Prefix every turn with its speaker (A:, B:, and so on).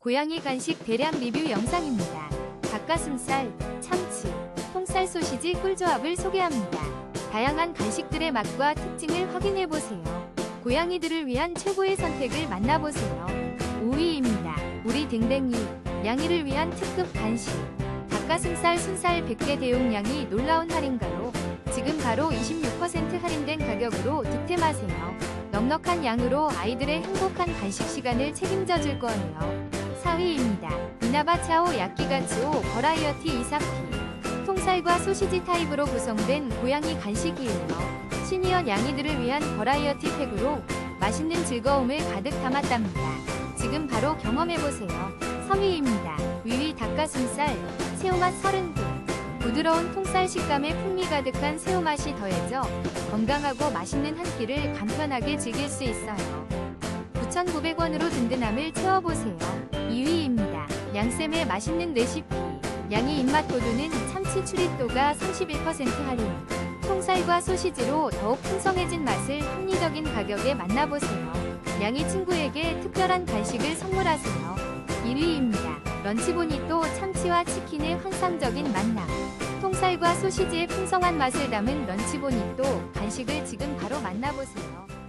A: 고양이 간식 대량 리뷰 영상입니다. 닭가슴살, 참치, 통살 소시지 꿀조합을 소개합니다. 다양한 간식들의 맛과 특징을 확인해보세요. 고양이들을 위한 최고의 선택을 만나보세요. 5위입니다. 우리 댕댕이, 양이를 위한 특급 간식. 닭가슴살 순살 100개 대용량이 놀라운 할인가로 지금 바로 26% 할인된 가격으로 득템하세요. 넉넉한 양으로 아이들의 행복한 간식 시간을 책임져 줄 거예요. 4위입니다. 이나바 차오 야끼가츠오 버라이어티 이사피. 통살과 소시지 타입으로 구성된 고양이 간식이에요. 시니어 양이들을 위한 버라이어티 팩으로 맛있는 즐거움을 가득 담았답니다. 지금 바로 경험해보세요. 3위입니다. 위위 닭가슴살, 새우맛 30개. 부드러운 통살 식감에 풍미 가득한 새우맛이 더해져 건강하고 맛있는 한 끼를 간편하게 즐길 수 있어요. 9,900원으로 든든함을 채워보세요. 2위입니다. 양쌤의 맛있는 레시피. 양이 입맛 돋우는 참치 추리또가 31% 할인. 통살과 소시지로 더욱 풍성해진 맛을 합리적인 가격에 만나보세요. 양이 친구에게 특별한 간식을 선물하세요. 1위입니다. 런치보니또 참치와 치킨의 환상적인 만남. 통살과 소시지의 풍성한 맛을 담은 런치보니또 간식을 지금 바로 만나보세요.